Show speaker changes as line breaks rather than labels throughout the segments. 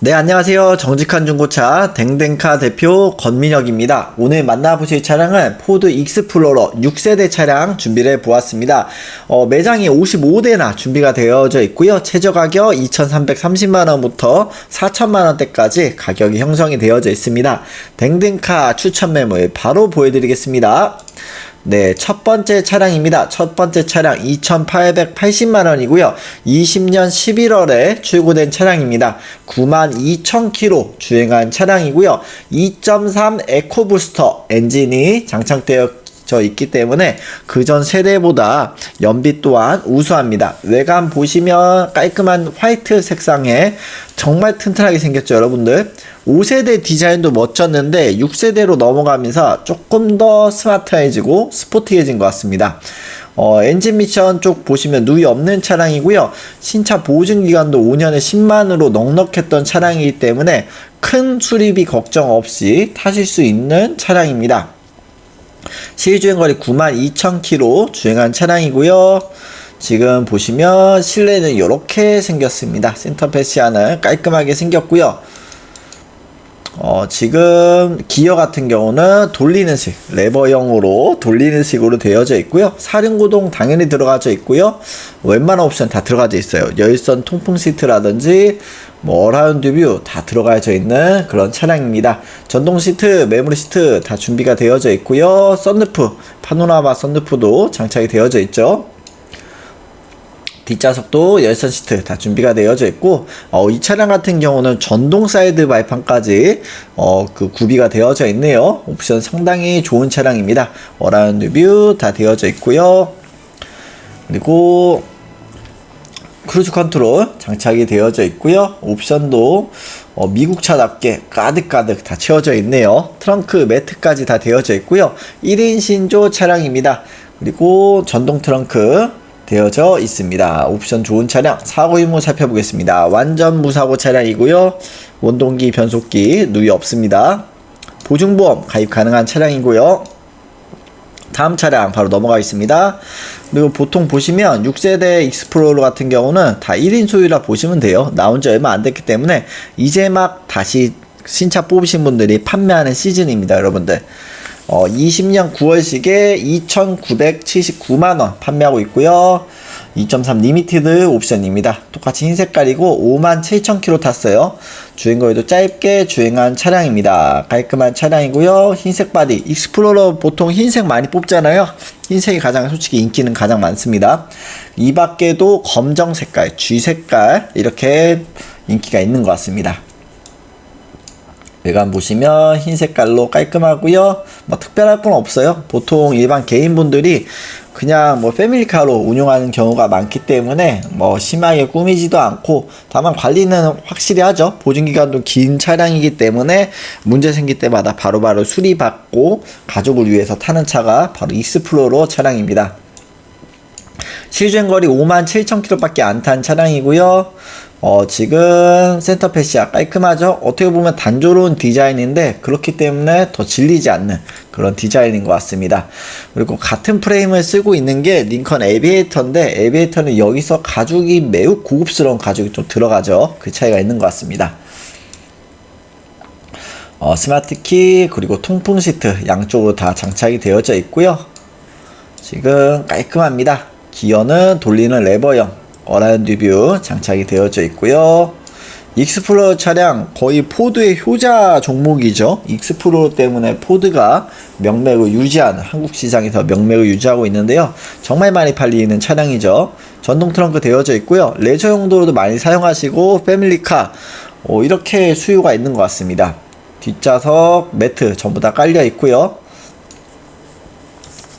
네, 안녕하세요. 정직한 중고차 댕댕카 대표 권민혁입니다. 오늘 만나보실 차량은 포드 익스플로러 6세대 차량 준비를 해 보았습니다. 어, 매장이 55대나 준비가 되어져 있고요. 최저 가격 2,330만원부터 4,000만원대까지 가격이 형성이 되어져 있습니다. 댕댕카 추천 매물 바로 보여드리겠습니다. 네, 첫 번째 차량입니다. 첫 번째 차량 2,880만 원이고요. 20년 11월에 출고된 차량입니다. 92,000km 주행한 차량이고요. 2.3 에코부스터 엔진이 장착되어 져 있기 때문에 그 전 세대보다 연비 또한 우수합니다. 외관 보시면 깔끔한 화이트 색상에 정말 튼튼하게 생겼죠, 여러분들. 5세대 디자인도 멋졌는데 6세대로 넘어가면서 조금 더 스마트해지고 스포티해진 것 같습니다. 어, 엔진 미션 쪽 보시면 누이 없는 차량이고요. 신차 보증 기간도 5년에 10만으로 넉넉했던 차량이기 때문에 큰 수리비 걱정 없이 타실 수 있는 차량입니다. 실주행 거리 92,000km 주행한 차량이고요. 지금 보시면 실내는 이렇게 생겼습니다. 센터 패시아는 깔끔하게 생겼고요. 어, 지금 기어 같은 경우는 돌리는 식, 레버형으로 돌리는 식으로 되어져 있고요. 사륜구동 당연히 들어가져 있고요. 웬만한 옵션 다 들어가져 있어요. 열선 통풍 시트라든지 뭐 어라운드 뷰 다 들어가져 있는 그런 차량입니다. 전동 시트, 메모리 시트 다 준비가 되어져 있고요. 썬루프, 파노라마 썬루프도 장착이 되어져 있죠. 뒷좌석도 열선 시트 다 준비가 되어져 있고 어, 이 차량 같은 경우는 전동 사이드 발판까지 어, 그 구비가 되어져 있네요. 옵션 상당히 좋은 차량입니다. 어라운드 뷰 다 되어져 있고요. 그리고 크루즈 컨트롤 장착이 되어져 있고요. 옵션도 어, 미국 차답게 가득가득 다 채워져 있네요. 트렁크 매트까지 다 되어져 있고요. 1인 신조 차량입니다. 그리고 전동 트렁크 되어져 있습니다. 옵션 좋은 차량 사고 유무 살펴보겠습니다. 완전 무사고 차량이고요. 원동기 변속기 누이 없습니다. 보증보험 가입 가능한 차량이고요. 다음 차량 바로 넘어가겠습니다. 그리고 보통 보시면 6세대 익스플로러 같은 경우는 다 1인 소유라 보시면 돼요. 나온 지 얼마 안 됐기 때문에 이제 막 다시 신차 뽑으신 분들이 판매하는 시즌입니다, 여러분들. 어, 20년 9월식에 2,979만원 판매하고 있고요. 2.3 리미티드 옵션입니다. 똑같이 흰 색깔이고 5만 7천 킬로 탔어요. 주행거리도 짧게 주행한 차량입니다. 깔끔한 차량이고요. 흰색 바디. 익스플로러 보통 흰색 많이 뽑잖아요. 흰색이 가장 솔직히 인기는 가장 많습니다. 이 밖에도 검정 색깔, 쥐 색깔 이렇게 인기가 있는 것 같습니다. 외관 보시면 흰 색깔로 깔끔하고요. 뭐 특별할 건 없어요. 보통 일반 개인분들이 그냥 뭐 패밀리카로 운용하는 경우가 많기 때문에 뭐 심하게 꾸미지도 않고 다만 관리는 확실히 하죠. 보증기간도 긴 차량이기 때문에 문제 생길 때마다 바로바로 바로 수리받고 가족을 위해서 타는 차가 바로 익스플로러 차량입니다. 실주행 거리 5만 7천 킬로밖에 안 탄 차량이고요. 어, 지금 센터 패시아 깔끔하죠? 어떻게 보면 단조로운 디자인인데 그렇기 때문에 더 질리지 않는 그런 디자인인 것 같습니다. 그리고 같은 프레임을 쓰고 있는 게 링컨 에비에이터인데 에비에이터는 여기서 가죽이 매우 고급스러운 가죽이 좀 들어가죠. 그 차이가 있는 것 같습니다. 어, 스마트 키 그리고 통풍 시트 양쪽으로 다 장착이 되어져 있고요. 지금 깔끔합니다. 기어는 돌리는 레버형 어라운드 뷰 장착이 되어져 있고요. 익스플로러 차량 거의 포드의 효자 종목이죠. 익스플로러 때문에 포드가 명맥을 유지하는 한국 시장에서 명맥을 유지하고 있는데요. 정말 많이 팔리는 차량이죠. 전동 트렁크 되어져 있고요. 레저 용도로도 많이 사용하시고 패밀리카 어, 이렇게 수요가 있는 것 같습니다. 뒷좌석 매트 전부 다 깔려 있고요.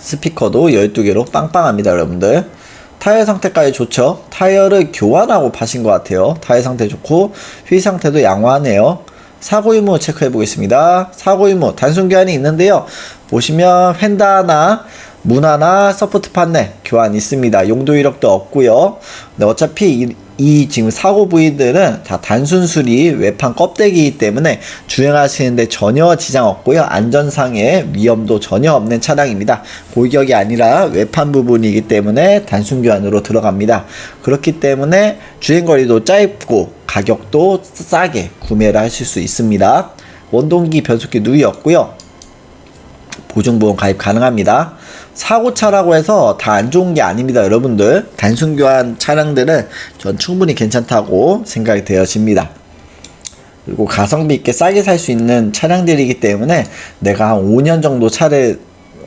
스피커도 12개로 빵빵합니다, 여러분들. 타이어 상태까지 좋죠. 타이어를 교환하고 파신 것 같아요. 타이어 상태 좋고 휠 상태도 양호하네요. 사고 유무 체크해 보겠습니다. 사고 유무 단순 교환이 있는데요. 보시면 펜다나 문화나 서포트 판넬 교환 있습니다. 용도 이력도 없고요. 네, 어차피 이, 이 지금 사고 부위들은 다 단순 수리 외판 껍데기이기 때문에 주행하시는데 전혀 지장 없고요. 안전상의 위험도 전혀 없는 차량입니다. 골격이 아니라 외판 부분이기 때문에 단순 교환으로 들어갑니다. 그렇기 때문에 주행 거리도 짧고 가격도 싸게 구매를 하실 수 있습니다. 원동기 변속기 누이였고요. 보증보험 가입 가능합니다. 사고차라고 해서 다 안 좋은 게 아닙니다, 여러분들. 단순 교환 차량들은 전 충분히 괜찮다고 생각이 되어집니다. 그리고 가성비 있게 싸게 살 수 있는 차량들이기 때문에 내가 한 5년 정도 차를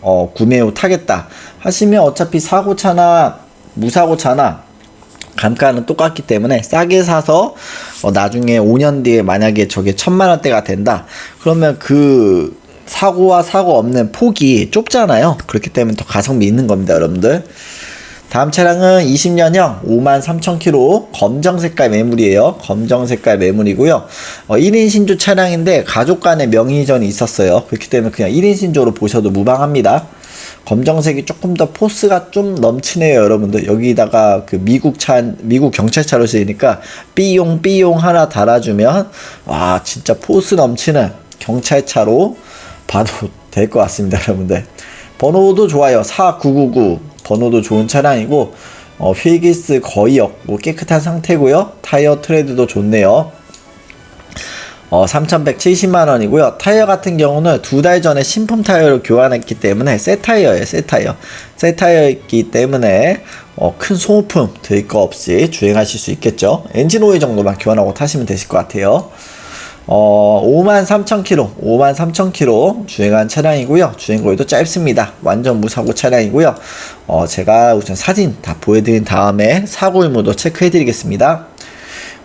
어, 구매 후 타겠다 하시면 어차피 사고차나 무사고차나 감가는 똑같기 때문에 싸게 사서 어, 나중에 5년 뒤에 만약에 저게 천만 원대가 된다 그러면 그 사고와 사고 없는 폭이 좁잖아요 그렇기 때문에 더 가성비 있는 겁니다 여러분들 다음 차량은 20년형 53,000km 검정 색깔 매물이에요. 검정 색깔 매물이고요. 어, 1인 신조 차량인데 가족 간의 명의전이 있었어요. 그렇기 때문에 그냥 1인 신조로 보셔도 무방합니다. 검정색이 조금 더 포스가 좀 넘치네요, 여러분들. 여기다가 그 미국 차, 미국 경찰차로 쓰이니까 삐용 삐용 하나 달아주면 와 진짜 포스 넘치는 경찰차로 봐도 될 것 같습니다, 여러분들. 번호도 좋아요. 4999 번호도 좋은 차량이고 어, 휠기스 거의 없고 깨끗한 상태고요. 타이어 트레드도 좋네요. 어, 3,170만 원이고요. 타이어 같은 경우는 두 달 전에 신품 타이어를 교환했기 때문에 새 타이어예요. 새 타이어. 새 타이어이기 때문에 어, 큰 소모품 들 거 없이 주행하실 수 있겠죠. 엔진 오일 정도만 교환하고 타시면 되실 것 같아요. 어, 53,000km, 53,000km 주행한 차량이고요. 주행 거리도 짧습니다. 완전 무사고 차량이고요. 어, 제가 우선 사진 다 보여드린 다음에 사고 유무도 체크해드리겠습니다.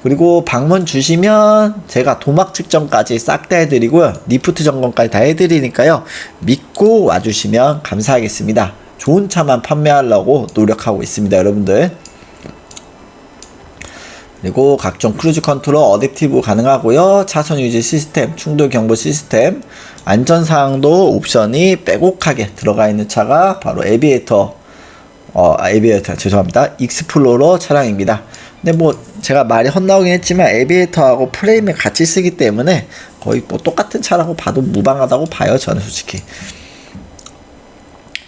그리고 방문 주시면 제가 도막 측정까지 싹 다 해드리고요. 리프트 점검까지 다 해드리니까요. 믿고 와주시면 감사하겠습니다. 좋은 차만 판매하려고 노력하고 있습니다, 여러분들. 그리고 각종 크루즈 컨트롤 어댑티브 가능하고요. 차선 유지 시스템, 충돌 경보 시스템, 안전 사항도 옵션이 빼곡하게 들어가 있는 차가 바로 에비에이터 어, 아, 에비에이터 죄송합니다. 익스플로러 차량입니다. 근데 뭐 제가 말이 헛나오긴 했지만 에비에이터하고 프레임을 같이 쓰기 때문에 거의 뭐 똑같은 차라고 봐도 무방하다고 봐요. 저는 솔직히.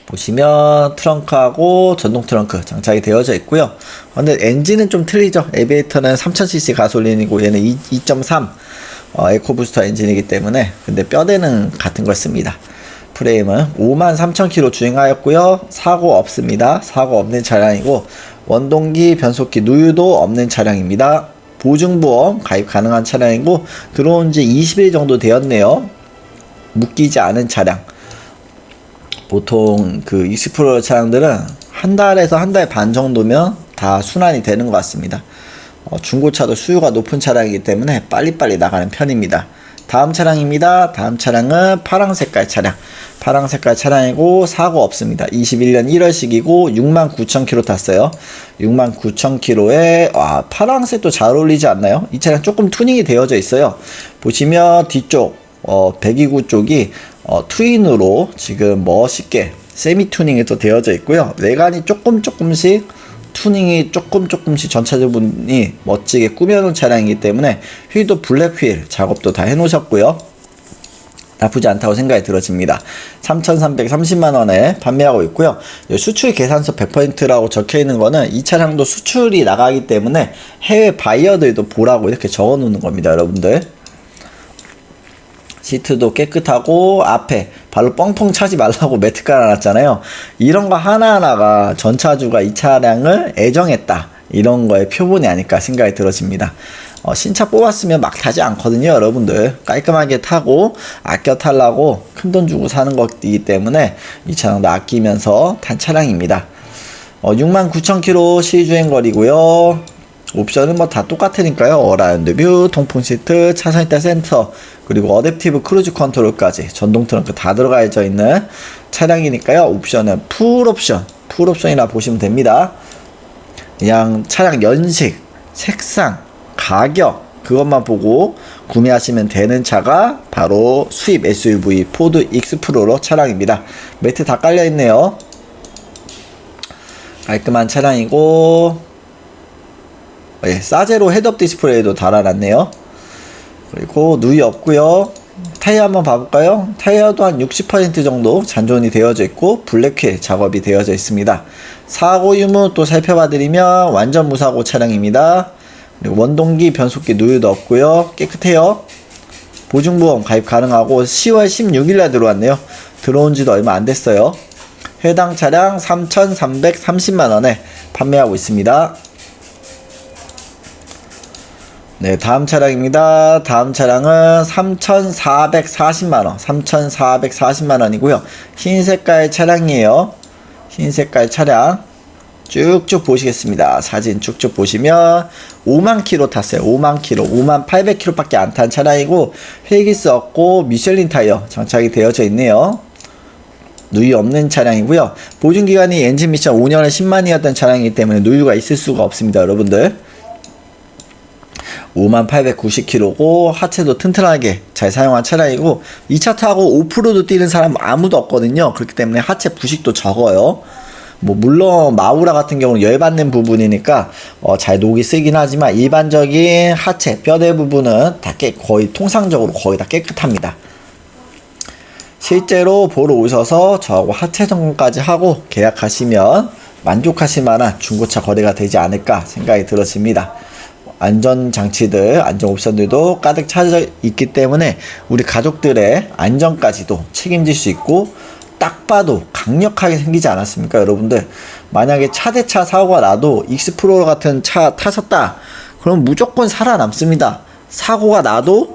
보시면 트렁크하고 전동 트렁크 장착이 되어져 있고요. 근데 엔진은 좀 틀리죠. 에비에이터는 3000cc 가솔린이고 얘는 2.3 어, 에코부스터 엔진이기 때문에 근데 뼈대는 같은 걸 씁니다. 프레임은 53,000km 주행하였고요. 사고 없습니다. 사고 없는 차량이고 원동기 변속기 누유도 없는 차량입니다. 보증보험 가입 가능한 차량이고 들어온 지 20일 정도 되었네요. 묶이지 않은 차량. 보통 그 익스플로러 차량들은 한 달에서 한 달 반 정도면 다 순환이 되는 것 같습니다. 어, 중고차도 수요가 높은 차량이기 때문에 빨리빨리 나가는 편입니다. 다음 차량입니다. 다음 차량은 파랑 색깔 차량. 파랑 색깔 차량이고 사고 없습니다. 21년 1월식이고 69,000km 탔어요. 69,000km에 와 파랑색도 잘 어울리지 않나요? 이 차량 조금 투닝이 되어져 있어요. 보시면 뒤쪽 어, 배기구 쪽이 어, 트윈으로 지금 멋있게 세미 튜닝이 또 되어져 있고요. 외관이 조금 조금씩 투닝이 조금 조금씩 전차주분이 멋지게 꾸며놓은 차량이기 때문에 휠도 블랙 휠 작업도 다 해놓으셨고요. 나쁘지 않다고 생각이 들어집니다. 3,330만원에 판매하고 있고요. 수출 계산서 100%라고 적혀 있는 거는 이 차량도 수출이 나가기 때문에 해외 바이어들도 보라고 이렇게 적어 놓는 겁니다, 여러분들. 시트도 깨끗하고 앞에 발로 뻥뻥 차지 말라고 매트 깔아놨잖아요. 이런 거 하나하나가 전차주가 이 차량을 애정했다. 이런 거의 표본이 아닐까 생각이 들어집니다. 어, 신차 뽑았으면 막 타지 않거든요, 여러분들. 깔끔하게 타고 아껴 타려고 큰 돈 주고 사는 것이기 때문에 이 차량도 아끼면서 탄 차량입니다. 어, 69,000km 시주행 거리고요. 옵션은 뭐 다 똑같으니까요. 어라운드 뷰, 통풍 시트, 차선 이탈 센터, 그리고 어댑티브 크루즈 컨트롤까지 전동 트렁크 다 들어가져 있는 차량이니까요. 옵션은 풀 옵션, 풀 옵션이라 보시면 됩니다. 그냥 차량 연식, 색상, 가격 그것만 보고 구매하시면 되는 차가 바로 수입 SUV 포드 익스플로러 차량입니다. 매트 다 깔려 있네요. 깔끔한 차량이고 예, 사제로 헤드업 디스플레이도 달아놨네요. 그리고 누이 없고요. 타이어 한번 봐볼까요? 타이어도 한 60% 정도 잔존이 되어져 있고 블랙휠 작업이 되어져 있습니다. 사고 유무 또 살펴봐드리면 완전 무사고 차량입니다. 원동기 변속기 누유도 없고요. 깨끗해요. 보증보험 가입 가능하고 10월 16일날 들어왔네요. 들어온 지도 얼마 안 됐어요. 해당 차량 3,330만원에 판매하고 있습니다. 네, 다음 차량입니다. 다음 차량은 3,440만원, 3,440만원이고요. 흰 색깔 차량이에요. 흰 색깔 차량. 쭉쭉 보시겠습니다. 사진 쭉쭉 보시면 5만 킬로 탔어요. 5만 킬로, 5만 800 킬로밖에 안 탄 차량이고 헬기스 없고 미슐린 타이어 장착이 되어져 있네요. 누유 없는 차량이고요. 보증 기간이 엔진 미션 5년에 10만이었던 차량이기 때문에 누유가 있을 수가 없습니다, 여러분들. 5890km고 하체도 튼튼하게 잘 사용한 차량이고 이 차 타고 오프로드 뛰는 사람 아무도 없거든요. 그렇기 때문에 하체 부식도 적어요. 뭐 물론 마우라 같은 경우는 열받는 부분이니까 어, 잘 녹이 쓰긴 하지만 일반적인 하체 뼈대 부분은 다 깨, 거의 통상적으로 거의 다 깨끗합니다. 실제로 보러 오셔서 저하고 하체 점검까지 하고 계약하시면 만족하실 만한 중고차 거래가 되지 않을까 생각이 들어집니다. 안전 장치들, 안전 옵션들도 가득 차져 있기 때문에 우리 가족들의 안전까지도 책임질 수 있고 딱 봐도 강력하게 생기지 않았습니까, 여러분들? 만약에 차대차 사고가 나도 익스플로러 같은 차 타셨다. 그럼 무조건 살아남습니다. 사고가 나도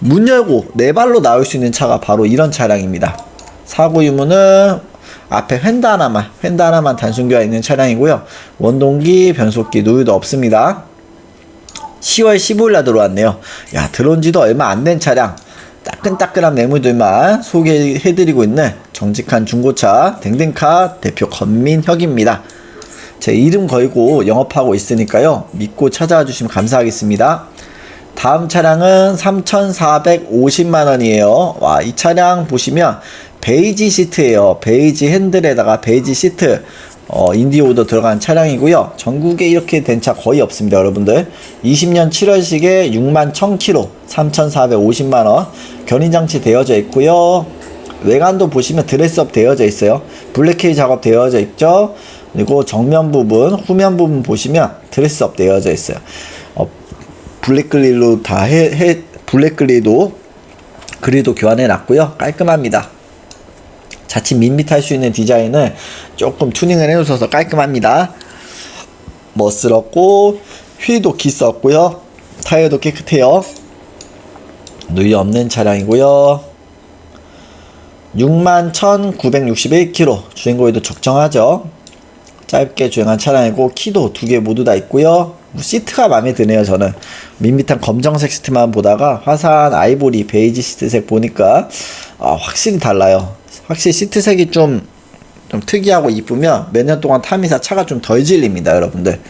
문 열고 네 발로 나올 수 있는 차가 바로 이런 차량입니다. 사고 유무는 앞에 휀다 하나만, 휀다 하나만 단순 교환 있는 차량이고요. 원동기, 변속기, 누유도 없습니다. 10월 15일 날 들어왔네요. 야, 들어온 지도 얼마 안 된 차량. 따끈따끈한 매물들만 소개해드리고 있는 정직한 중고차 댕댕카 대표 건민혁입니다. 제 이름 걸고 영업하고 있으니까요. 믿고 찾아와 주시면 감사하겠습니다. 다음 차량은 3,450만원이에요. 와, 이 차량 보시면 베이지 시트예요. 베이지 핸들에다가 베이지 시트. 어, 인디오도 들어간 차량이고요. 전국에 이렇게 된 차 거의 없습니다, 여러분들. 20년 7월식에 6만 1000km, 3,450만원. 견인장치 되어져 있고요. 외관도 보시면 드레스업 되어져 있어요. 블랙케이 작업 되어져 있죠. 그리고 정면 부분, 후면 부분 보시면 드레스업 되어져 있어요. 어, 블랙글리로 다 해, 해 블랙글리도 그리도 교환해 놨고요. 깔끔합니다. 자칫 밋밋할 수 있는 디자인을 조금 튜닝을 해놓으셔서 깔끔합니다. 멋스럽고 휠도 기스없고요. 타이어도 깨끗해요. 누이 없는 차량이고요. 61,961km 주행거리도 적정하죠. 짧게 주행한 차량이고 키도 두 개 모두 다 있고요. 뭐 시트가 마음에 드네요 저는 밋밋한 검정색 시트만 보다가 화사한 아이보리 베이지 시트색 보니까 아, 확실히 달라요. 확실히 시트색이 좀, 좀 특이하고 이쁘면 몇 년 동안 타면서 차가 좀 덜 질립니다, 여러분들.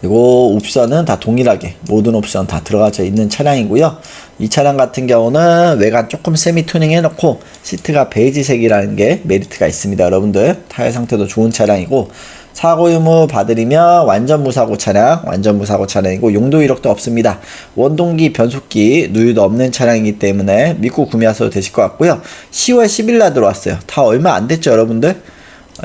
그리고 옵션은 다 동일하게 모든 옵션 다 들어가져 있는 차량이고요. 이 차량 같은 경우는 외관 조금 세미 튜닝 해놓고 시트가 베이지색이라는 게 메리트가 있습니다, 여러분들. 타이어 상태도 좋은 차량이고 사고 유무 봐드리면 완전 무사고 차량, 완전 무사고 차량이고 용도 이력도 없습니다. 원동기, 변속기, 누유도 없는 차량이기 때문에 믿고 구매하셔도 되실 것 같고요. 10월 10일 날 들어왔어요. 다 얼마 안 됐죠, 여러분들?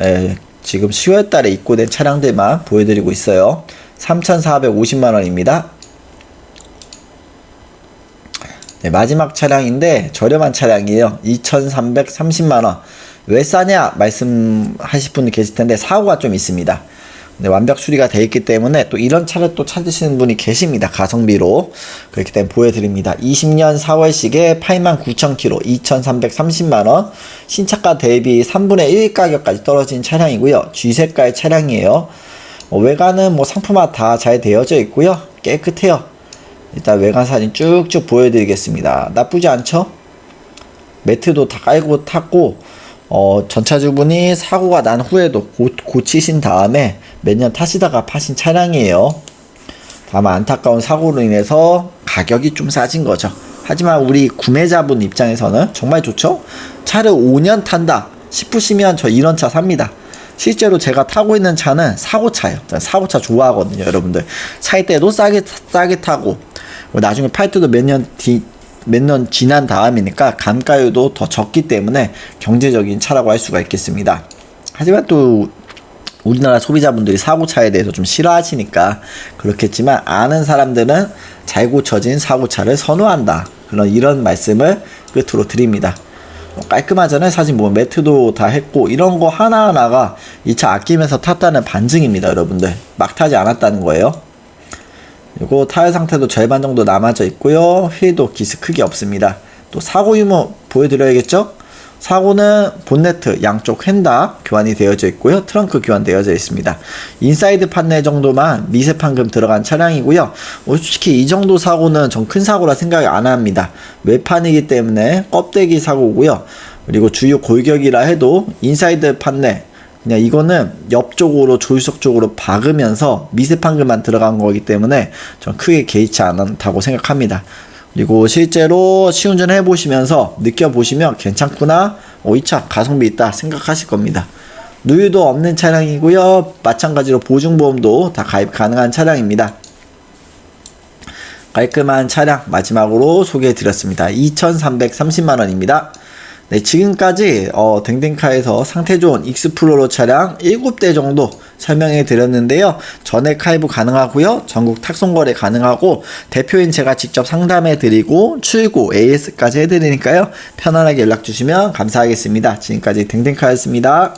에, 지금 10월 달에 입고된 차량들만 보여드리고 있어요. 3,450만 원입니다. 네, 마지막 차량인데 저렴한 차량이에요. 2,330만 원. 왜 싸냐 말씀하실 분이 계실 텐데 사고가 좀 있습니다. 네, 완벽 수리가 되어 있기 때문에 또 이런 차를 또 찾으시는 분이 계십니다. 가성비로. 그렇기 때문에 보여드립니다. 20년 4월식에 89,000km, 2,330만원. 신차가 대비 3분의 1 가격까지 떨어진 차량이고요. G색깔 차량이에요. 어, 외관은 뭐 상품화 다 잘 되어져 있고요. 깨끗해요. 일단 외관 사진 쭉쭉 보여드리겠습니다. 나쁘지 않죠? 매트도 다 깔고 탔고 어, 전차주분이 사고가 난 후에도 고, 고치신 다음에 몇 년 타시다가 파신 차량이에요. 다만 안타까운 사고로 인해서 가격이 좀 싸진 거죠. 하지만 우리 구매자분 입장에서는 정말 좋죠? 차를 5년 탄다 싶으시면 저 이런 차 삽니다. 실제로 제가 타고 있는 차는 사고차예요. 사고차 좋아하거든요, 여러분들. 살 때도 싸게 싸게 타고 나중에 팔 때도 몇 년 뒤 몇 년 지난 다음이니까 감가율도 더 적기 때문에 경제적인 차라고 할 수가 있겠습니다. 하지만 또 우리나라 소비자분들이 사고차에 대해서 좀 싫어하시니까 그렇겠지만 아는 사람들은 잘 고쳐진 사고차를 선호한다. 그런 이런 말씀을 끝으로 드립니다. 어, 깔끔하잖아요. 사진 보면 매트도 다 했고 이런 거 하나하나가 이 차 아끼면서 탔다는 반증입니다, 여러분들. 막 타지 않았다는 거예요. 그리고 타일 상태도 절반 정도 남아져 있고요. 휠도 기스 크게 없습니다. 또 사고 유무 보여드려야겠죠? 사고는 본네트 양쪽 휀다 교환이 되어져 있고요. 트렁크 교환되어져 있습니다. 인사이드 판넬 정도만 미세 판금 들어간 차량이고요. 어, 솔직히 이 정도 사고는 전 큰 사고라 생각 안 합니다. 외판이기 때문에 껍데기 사고고요. 그리고 주요 골격이라 해도 인사이드 판넬 그냥 이거는 옆쪽으로 조수석 쪽으로 박으면서 미세 판금만 들어간 거기 때문에 전 크게 개의치 않다고 생각합니다. 그리고 실제로 시운전 해보시면서 느껴보시면 괜찮구나, 어, 이 차 가성비 있다 생각하실 겁니다. 누유도 없는 차량이고요. 마찬가지로 보증보험도 다 가입 가능한 차량입니다. 깔끔한 차량 마지막으로 소개해 드렸습니다. 2,330만 원입니다. 네, 지금까지 어, 댕댕카에서 상태 좋은 익스플로러 차량 7대 정도 설명해 드렸는데요. 전액 할부 가능하고요. 전국 탁송 거래 가능하고 대표인 제가 직접 상담해 드리고 출고 AS까지 해 드리니까요. 편안하게 연락 주시면 감사하겠습니다. 지금까지 댕댕카였습니다.